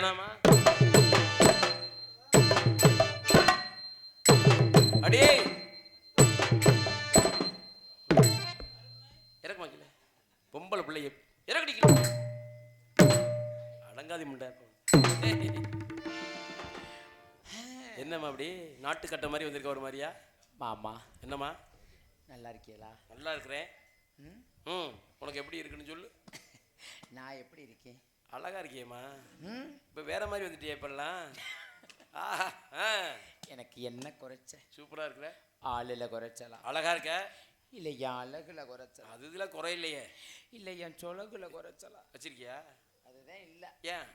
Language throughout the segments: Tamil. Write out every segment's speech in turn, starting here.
வேணாமா அடே! இறக்கு வைக்கல பொம்பளை பிள்ளை இறக்கடிக்கல அடங்காதி முண்டை. என்னம்மா அப்படி? நாட்டு கட்ட மாதிரி வந்திருக்க ஒரு மாதிரியா? மாமா. என்னம்மா? நல்லா இருக்கீங்களா நல்லா இருக்கிறேன். ம் உனக்கு எப்படி இருக்குன்னு சொல்லு. நான் எப்படி இருக்கேன்? அழகா இருக்கியேம்மா. இப்போ வேற மாதிரி வந்துட்டியா இப்பெல்லாம்? எனக்கு என்ன குறைச்ச? சூப்பரா இருக்கிற ஆளில் குறைச்சலாம் அழகா இருக்க? இல்லை என் அழகுல குறைச்சலாம் அது இதுல குறை இல்லையே இல்லை என் சொலகுல குறைச்சலாம் வச்சிருக்கியா? அதுதான் இல்லை. ஏன்?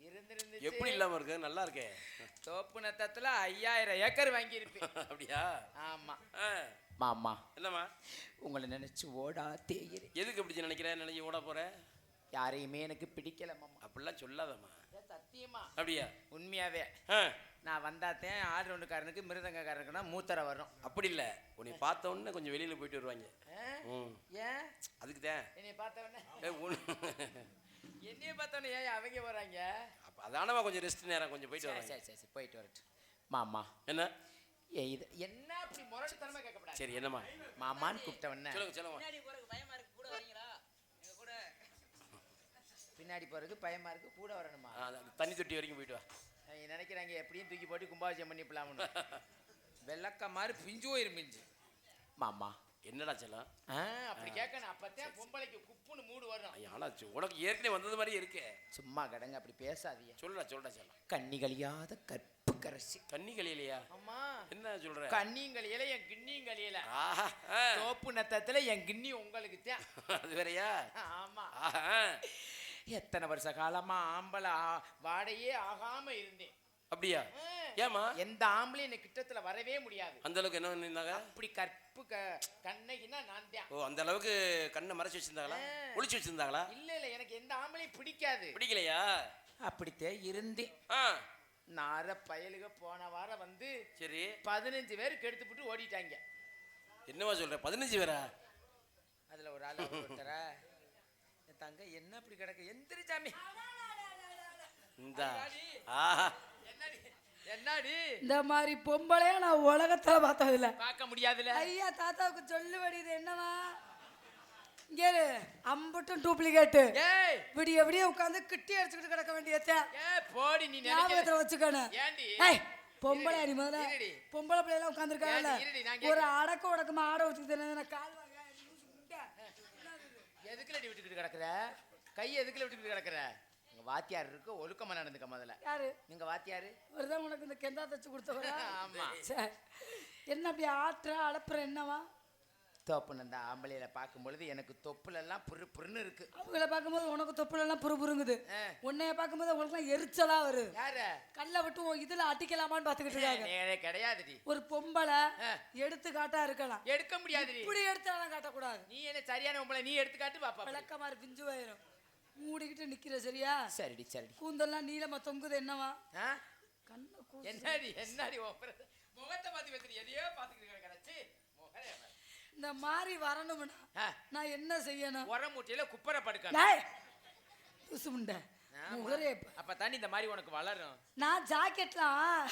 இருந்திருந்து எப்படி இல்லாம இருக்கு? நல்லா இருக்கே. தோப்பு நத்தத்தில் ஐயாயிரம் ஏக்கர் வாங்கியிருப்பேன். அப்படியா? ஆமா. மாமா. என்னம்மா? உங்களை நினைச்சு ஓடா தேயிறேன் எதுக்கு இப்படி நினைக்கிறேன் நினைச்சு ஓட போற? யாரையுமே எனக்கு பிடிக்கல மாமா. அப்படிலாம் சொல்லாதம்மா. சத்தியமா? அப்படியா? உண்மையாவே. நான் வந்தாத்தேன் ஆள் ரவுண்டுக்காரனுக்கு மிருதங்கக்காரனுக்குன்னா மூத்தரை வரும் அப்படி இல்ல. உன்னை பார்த்த உடனே கொஞ்சம் வெளியில போயிட்டு வருவாங்க. ஏன் அதுக்கு தான். என்னைய பார்த்தவொடனே ஏ, உன்- என்னைய பார்த்தவொடனே ஏன் அவங்க வராங்க அப்ப அதானமா கொஞ்சம் ரெஸ்ட் நேரம் கொஞ்சம் போயிட்டு வராங்க சரி சரி சரி, போயிட்டு வரட்டும். மாமா. என்ன? இது என்ன அப்படி முரட்டுத்தனமா கேட்கப்படாது? சரி என்னம்மா? மாமான்னு கூப்பிட்டவொடனே சொல்லுங்க சொல்லுங்க பின்னாடி போறதுக்கு பயமா இருக்கு கூட வரணுமா? தண்ணி தொட்டி வரைக்கும் போயிட்டு வா. நினைக்கிறாங்க எப்படியும் தூக்கி போட்டு கும்பாபிஷேகம் பண்ணிப்பலாம்னு. வெள்ளக்க மாதிரி பிஞ்சு போயிரும் பிஞ்சு மாமா. என்னடா செல்லம்? அப்படி கேட்கணும் அப்பதான் பொம்பளைக்கு குப்புன்னு மூடு வரும். ஐயா, ஆனா சி- உனக்கு ஏற்கனவே வந்தது மாதிரி இருக்கே. சும்மா கடங்க அப்படி பேசாதீங்க. சொல்லுடா சொல்லுடா செல்லம். கண்ணி கழியாத கற்பு கரசி தண்ணி கழியலையா? அம்மா. என்ன சொல்ற? கண்ணியும் கழியல என் கிண்ணியும் கழியல. தோப்பு நத்தத்துல என் கிண்ணி உங்களுக்கு தான். அது வேறயா? ஆமா. எத்தனை வருஷ காலமா ஆம்பளை வாடையே ஆகாம இருந்தேன். அப்படியா. ஏமா எந்த ஆம்பளையும் என்ன கிட்டத்துல வரவே முடியாது. அந்த அளவுக்கு என்ன பண்ணிருந்தாங்க அப்படி கற்பு க கண்ணகின்னா நான் தான். ஓ அந்த அளவுக்கு கண்ணை மறைச்சு வச்சிருந்தாங்களா. ஒளிச்சு வச்சிருந்தாங்களா? இல்ல இல்ல எனக்கு எந்த ஆம்பளையும் பிடிக்காது. பிடிக்கலையா? அப்படித்தே இருந்தேன். நார பயலுக போன வாரம் வந்து சரி. பதினஞ்சு பேர் கெடுத்துப்புட்டு ஓடிட்டாங்க. என்னவா சொல்ற? பதினஞ்சு பேரா? அதுல ஒரு ஆள் ஒருத்தர? தங்க என்ன அப்படி கிடக்கு? எந்திரிச்சாமி இந்த ஆஹா. என்னடி? என்னடி? இந்த மாதிரி பொம்பளைய நான் உலகத்துல பார்த்ததில்ல. பார்க்க முடியாதுல ஐயா தாத்தாவுக்கு சொல்லு இது என்னவா? இங்கே இரு, அம்பட்டும் டூப்ளிகேட்டு. ஏய்! விடிய விடிய உட்காந்து கிட்டி அடிச்சுக்கிட்டு கிடக்க வேண்டியத. ஏய் போடி நீ ஞாபகத்துல வச்சுக்கணும் ஏய் பொம்பளை அடி முதல்ல. பொம்பளை பிள்ளைலாம் உட்காந்துருக்காங்கல்ல ஒரு அடக்க உடக்கமா ஆட வச்சுக்கிட்டு கால். எதுக்குல விட்டுக்கிட்டு கிடக்குற? கை எதுக்குல விட்டுக்கிட்டு கிடக்குற? உங்க வாத்தியார் இருக்கு ஒழுக்கமா நடந்துக்க முதல்ல. யாரு? நீங்க வாத்தியாரு? ஒருதான் உனக்கு இந்த கெந்தா தச்சு கொடுத்தவரா? ஆமா. என்ன அப்படி ஆட்டுற அளப்புற என்னவா? தோப்பு அந்த ஆம்பளையில பார்க்கும் பொழுது எனக்கு தொப்புல எல்லாம் புரு புருன்னு இருக்கு. அவங்கள பார்க்கும்போது உனக்கு தொப்புல எல்லாம் புரு புருங்குது. உன்னைய பார்க்கும்போது உனக்குலாம் எரிச்சலா வருது யாரு? கல்ல விட்டு இதுல அட்டிக்கலாமான்னு பாத்துக்கிட்டு இருக்காங்க. கிடையாதுடி ஒரு பொம்பளை ஆ. எடுத்து காட்டா இருக்கலாம். எடுக்க முடியாதுடி இப்படி எடுத்தாலும் காட்டக்கூடாது. நீ என்ன சரியான உங்களை நீ எடுத்துக்காட்டு பாப்பா விளக்க மாதிரி பிஞ்சு போயிரும். மூடிக்கிட்டு நிக்கிற சரியா? சரிடி சரிடி கூந்தல்லாம் நீளமா தொங்குது என்னவா? கண்ணை என்னடி என்னடி முகத்தை பார்த்து பேசுறீ எதையோ பாரு. இந்த மாதிரி வரணும்னா நான் என்ன செய்யணும்? உர மூட்டையில குப்பரை படுக்கணும். டேய், புசு முண்டை. முகரே அப்ப தாண்டி இந்த மாதிரி உனக்கு வளரும். நான் ஜாக்கெட்லாம்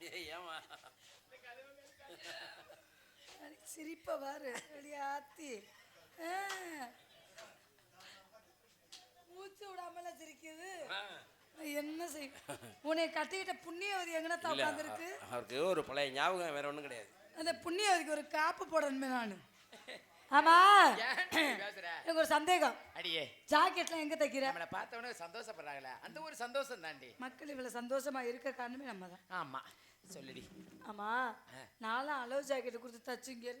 ஏமா சிரிப்ப பாரு ஆத்தி. ஆ. முகமெல்லாம் சிரிக்குது. என்ன செய் உன்னை கட்டிக்கிட்ட புண்ணியவதி எங்கன்னா உட்காந்துருக்கு அவருக்கு ஒரு பழைய ஞாபகம் வேற ஒண்ணும் கிடையாது. அந்த புண்ணியவதிக்கு ஒரு காப்பு போடணுமே நான். ஆமா. ஏன் இப்படி பேசுற? எனக்கு ஒரு சந்தேகம். அடியே. ஜாக்கெட்லாம் எங்க தைக்கிற? நம்மளை பார்த்தவொடனே சந்தோஷப்படுறாங்களே. அந்த ஒரு சந்தோஷம் தாண்டி. மக்கள் இவ்வளவு சந்தோஷமா இருக்க காரணமே நம்ம தான் ஆமா. சொல்லுடி. ஆமா. நான்லாம் அளவு ஜாக்கெட் கொடுத்து தச்சுங்க.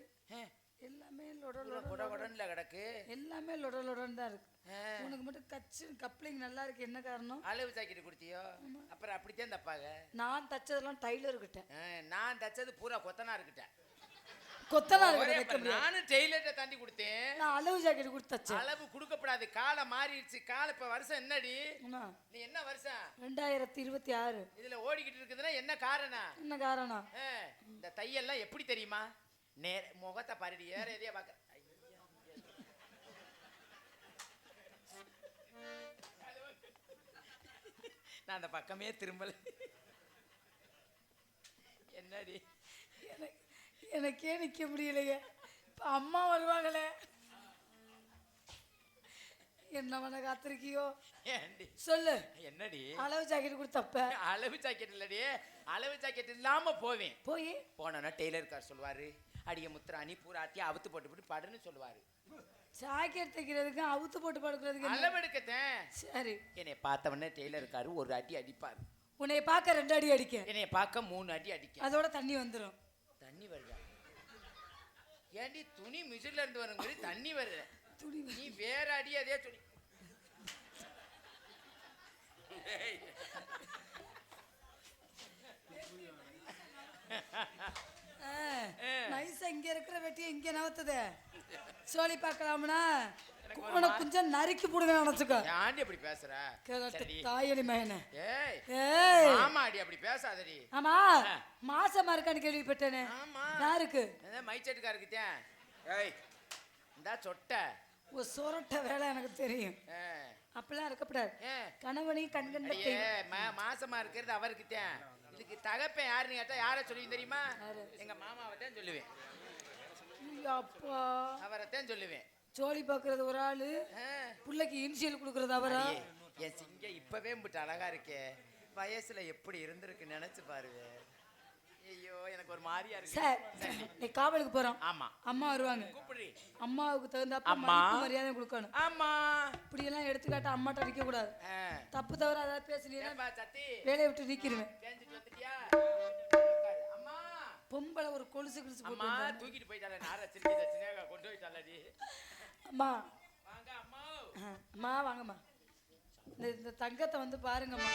எல்லாமே லொட பூரா லொட குட குடன்ல கிடக்கு. எல்லாமே லொட லொடன்னு தான் இருக்கு. உனக்கு மட்டும் கச்சு கப்ளிங் நல்லா இருக்கு என்ன காரணம்? அளவு ஜாக்கெட் கொடுத்தியோ அப்புறம் அப்படித்தான் தப்பாங்க நான் தச்சதெல்லாம் டைலர் கிட்ட. நான் தச்சது பூரா கொத்தனா இருக்கிட்டேன் முடியாது. நானும் டெய்லர்ட்ட தாண்டி கொடுத்தேன். நான் அளவு ஜாக்கெட் கொடுத்து தச்சேன். அளவு கொடுக்கப்படாது காலம் மாறிடுச்சு. காலம் இப்ப வருஷம் என்னடி? என்ன? நீ என்ன வருஷம்? ரெண்டாயிரத்தி இருபத்தி ஆறு. இதுல ஓடிக்கிட்டு இருக்குதுன்னா என்ன காரணம்? என்ன காரணம்? இந்த தையெல்லாம் எப்படி தெரியுமா? நேர முகத்தை பாருடி வேற எதையா பாக்க நான் அந்த பக்கமே திரும்பல என்னடி எனக்கு எனக்கே நிக்க முடியலையே இப்ப அம்மா வருவாங்களே என்ன பண்ண காத்திருக்கியோ சொல்லு என்னடி அளவு ஜாக்கெட் கொடுத்தப்ப அளவு ஜாக்கெட் இல்லடி அளவு ஜாக்கெட் இல்லாம போவேன் போய் போனோன்னா டெய்லர் கார் சொல்லுவாரு அடிய முத்துராணி பூராட்டி அவுத்து போட்டு போட்டு படுன்னு சொல்லுவாரு. ஜாக்கெட் தைக்கிறதுக்கு அவுத்து போட்டு படுக்கிறதுக்கு? அளவெடுக்கத்தேன் சரி. என்னை பார்த்தவொடனே டெய்லர் இருக்காரு ஒரு அடி அடிப்பாரு. உன்னை பார்க்க ரெண்டு அடி அடிக்க. என்னை பார்க்க மூணு அடி அடிக்க. அதோட தண்ணி வந்துடும் தண்ணி வருதா? ஏண்டி துணி மிஷின்ல இருந்து வரும் மாதிரி தண்ணி வருது. துணி நீ வேற அடி அதே துணி. நைஸா இங்க இருக்கிற நவத்துது சோழி பார்க்கலாம்னா உனக்கு கொஞ்சம் நறுக்கி போடுவேன் நினச்சிக்கோ. ஏண்டி அப்படி பேசுற. தாயலி மகனே. ஏய் ஏய். ஆமா அடி அப்படி பேசாதடி. ஆமா மாசமா இருக்கான்னு கேள்விப்பட்டேனே. ஆமா. யாருக்கு அதான் மைச்செட்டுக்காருக்குத்தேன் ஏய் இந்தா சொட்டை. ஒரு சொரட்ட வேலை எனக்கு தெரியும். ஆ. அப்படிலாம் இருக்கக்கூடாது ஏன் கணவனி கண்கண்ட மாசமா இருக்கிறது அவருக்குத்தான் இதுக்கு தகப்பன் யாருன்னு கேட்டா யாரை சொல்லுவீங்க தெரியுமா? எங்க மாமாவை தான் சொல்லுவேன். அப்பா அவரைத்தான் சொல்லுவேன். சோழி பார்க்கறது ஒரு ஆளு. பிள்ளைக்கு இனிஷியல் கொடுக்கறது அவரா. என் சிங்கம் இப்பவே இம்பிட்டு அழகா இருக்கே. வயசுல எப்படி இருந்திருக்கு நினைச்சு பாருங்க ஐயோ எனக்கு ஒரு மாதிரியா இருக்கு. சார் நீ காவலுக்கு போறோம். ஆமா. அம்மா வருவாங்க. கூப்பிடுறி அம்மாவுக்கு தகுந்தாப்ப அம்மா. மரியாதை கொடுக்கணும். ஆமா. இப்படி எல்லாம் எடுத்துக்காட்ட அம்மாட்ட நிக்க கூடாது. தப்பு தவிர அதாவது பேசுனீங்கன்னா வேலையை விட்டு தேஞ்சிட்டு வந்துட்டியா? பொம்பளை ஒரு கொலுசு போட்டு அம்மா. தூக்கிட்டு போயிட்டால நார சிரிக்கிற சினேகா கொண்டு போயிட்டாலடி அம்மா. வாங்க அம்மா. அம்மா வாங்கம்மா. இந்த இந்த தங்கத்தை வந்து பாருங்கம்மா.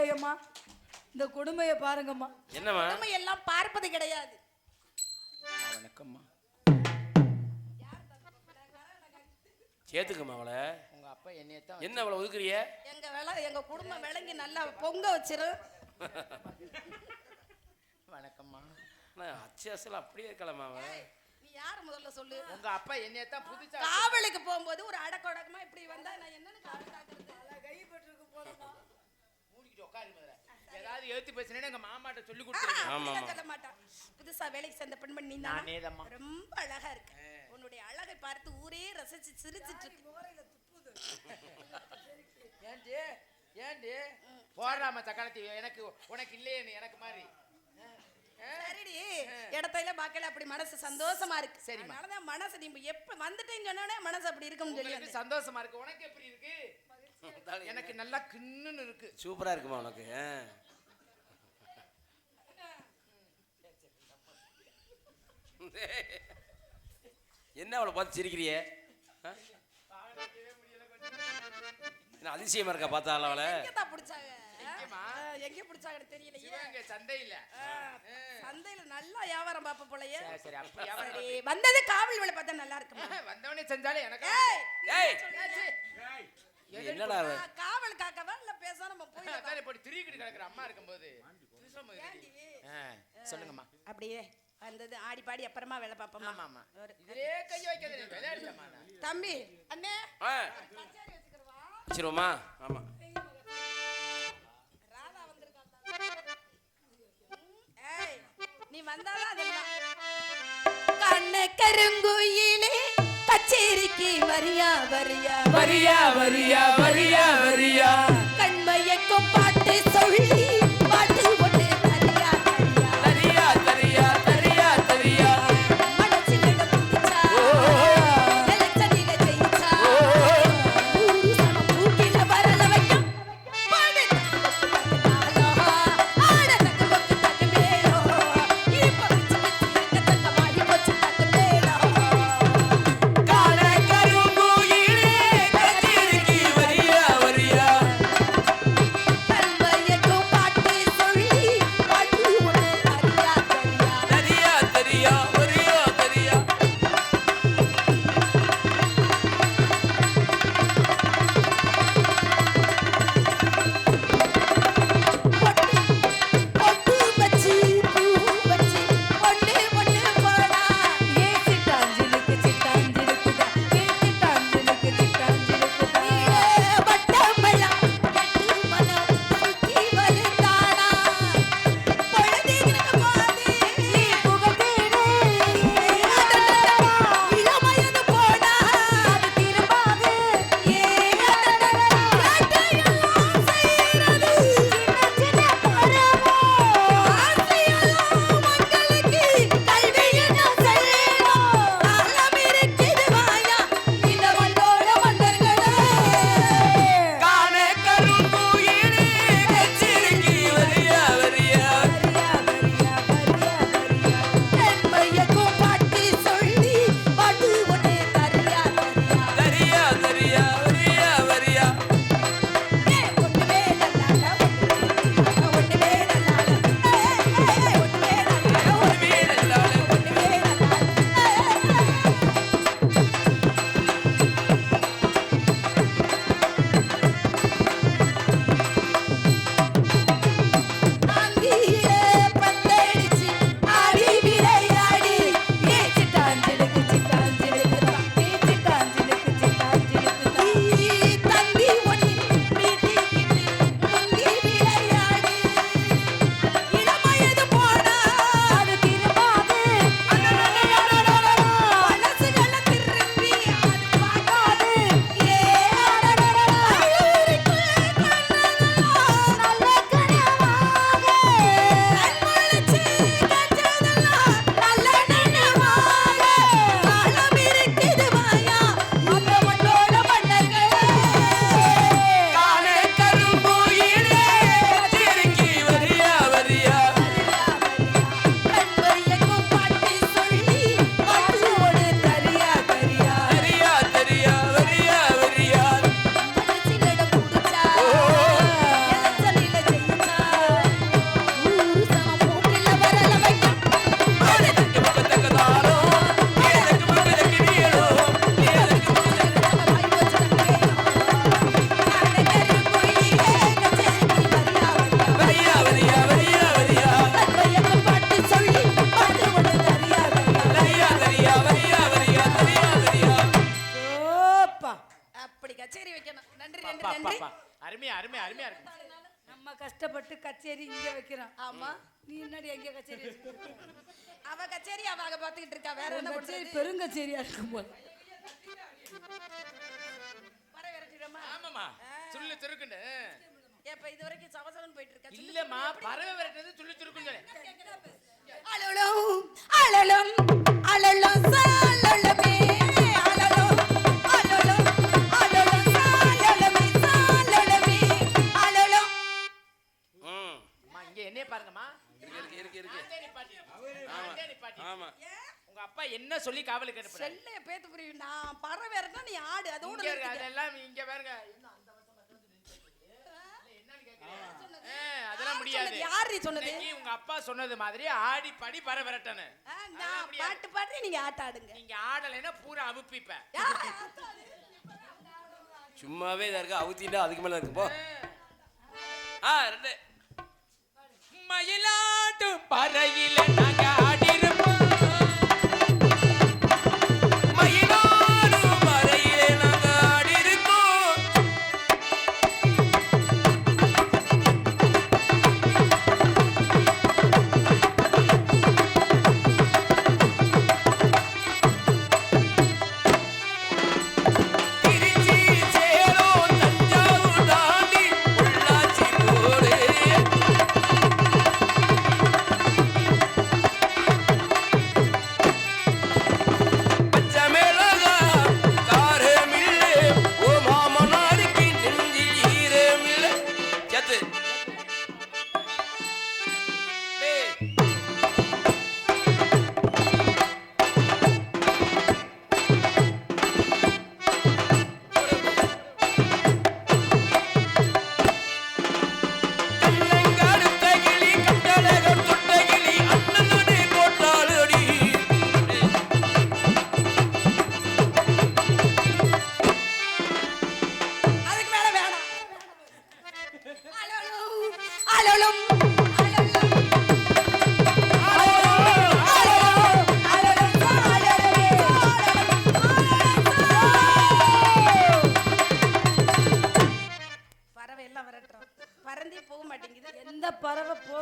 இல்லையம்மா. இந்த கொடுமையை பாருங்கம்மா. என்னம்மா? நம்ம எல்லாம் பார்ப்பது கிடையாது. வணக்கம்மா. சேர்த்துக்கம்மா அவளை. உங்க அப்பா என்னையத்தான் என்ன அவளை ஒதுக்குறிய எங்க வில எங்க குடும்பம் விளங்கி நல்லா பொங்க வச்சிரு வணக்கம்மா. அச்சு அசல் அப்படியே இருக்கலாமா அவன்? நீ யார் முதல்ல சொல்லு? உங்க அப்பா என்னையத்தான் புதுசா காவலுக்கு போகும்போது ஒரு அடக்கொடக்கமா இப்படி வந்தா நான் என்னன்னு காவல் காக்குறது மூடிக்கிட்டு உட்காரு முதல்ல. ஏதாவது எழுத்து பேசினேன்னு எங்க மாமாட்ட சொல்லி ஆமா. சொல்ல மாட்டான் புதுசா வேலைக்கு சேர்ந்த பெண்மணி நீ நானேதம்மா. ரொம்ப அழகா இருக்கு. உன்னுடைய அழகை பார்த்து ஊரே ரசிச்சு சிரிச்சிட்டு இருக்கு. ஏண்டி? ஏண்டி? போடுறாம தக்காளத்தி எனக்கு உனக்கு இல்லையே எனக்கு மாதிரி. சரிடி. இடத்தையில பாக்கல அப்படி மனசு சந்தோஷமா இருக்கு. சரிம்மா. அதனாலதான் மனசு நீ எப்ப வந்துட்டேன்னு சொன்னோடனே மனசு அப்படி இருக்கும்னு சொல்லி. சந்தோஷமா இருக்கு. உனக்கு எப்படி இருக்கு? எனக்கு நல்லா கிண்ணுன்னு இருக்கு. சூப்பரா இருக்குமா உனக்கு. என்ன அவளை பார்த்து சிரிக்கிறிய? என்ன அதிசயமா இருக்கா பார்த்தால அவளை? எங்க பிடிச்சாங்கன்னு தெரியலையே. சந்தையில. சந்தையில நல்லா வியாபாரம் பாப்ப போலயே. சரி, சரி அப்ப வியாபாரம் சரி வந்தது காவல் வேலை பார்த்தா நல்லா இருக்குமா? வந்தவனே செஞ்சாலே எனக்கு ஏய் ஏய் எது என்னடா அவ? ஆ, காவல் காக்கவா? இல்ல பேசாம நம்ம போய் அதானே போட்டு திருக்கிட்டு கிடக்குற அம்மா இருக்கும்போது. பேசாம இருக்கு. ஆ, சொல்லுங்கம்மா. அப்படியே வந்தது ஆடி பாடி அப்புறமா வேலை பார்ப்போமா ஆமா ஆமா இதுலயே கை வைக்காத நீ விளையாடுறமா தம்பி அண்ணே. ஆ. வச்சிருவோமா ஆமா. ராதா வந்திருக்கா ஏய் நீ வந்தாதான் அதெல்லாம் கண்ண கருங்குயிலே கச்சேரிக்கு வரியா வரியா வரியா. வரியா வரியா வரியா கச்சேரி இங்க வைக்கிறான். ஆமா. நீ என்னடி எங்க கச்சேரி? அவ கச்சேரி அவ அங்க பாத்துக்கிட்டு இருக்கா. வேற என்ன கச்சேரி பெருங்கச்சேரியா இருக்கும் ஆமாம்மா. சுள்ளு சுருக்குன்னு. இப்ப இது வரைக்கும் சவசவன் போயிட்டு இருக்கா? இல்லம்மா? பறவை விரட்டுறது சுள்ளு சுருக்குன்னு அலலும் அலலும் அலலும் சாலலுமே. என்ன சொல்லி காவலுக்கு அனுப்புறாரு செல்லைய பேத்து புரியும் நான் பறவை இருந்தா நீ ஆடு அதோட. அதெல்லாம் இங்க பாருங்க. அதெல்லாம் முடியாது? யாரு சொன்னது? உங்க அப்பா சொன்னது மாதிரி ஆடி படி பற விரட்டனு பாட்டு பாடி நீங்க ஆட்ட ஆடுங்க. நீங்க ஆடலைன்னா பூரா ஆத்தாது? சும்மாவே இதா இருக்கு? அவுத்திட்டா அதுக்கு மேல இருக்கு போ. ஆ. ரெண்டு. மயிலாட்டும் பறையில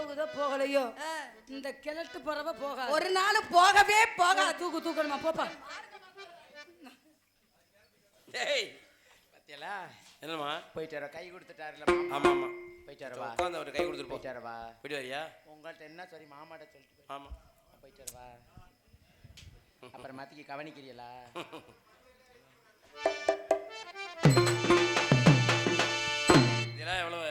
போகுதோ போகலையோ? இந்த கிழட்டு பறவை போகாது. ஒரு நாள் போகவே போகா போகாது. தூக்கு தூக்கணுமா போப்பா. டேய் பத்தியலா? என்னம்மா? போயிட்டு வர கை கொடுத்துட்டாருல ஆமா ஆமா போயிட்டு வரவா? உட்காந்து அவர்கிட்ட கை கொடுத்துட்டு போ. போயிட்டு வரவா? போயிட்டு வரியா? உங்கள்ட்ட என்ன சரி மாமாட்ட சொல்லிட்டு போய் ஆமா. போயிட்டு வரவா? அப்புறம் மாத்திக்கு கவனிக்கிறீங்களா இதெல்லாம் எவ்வளவு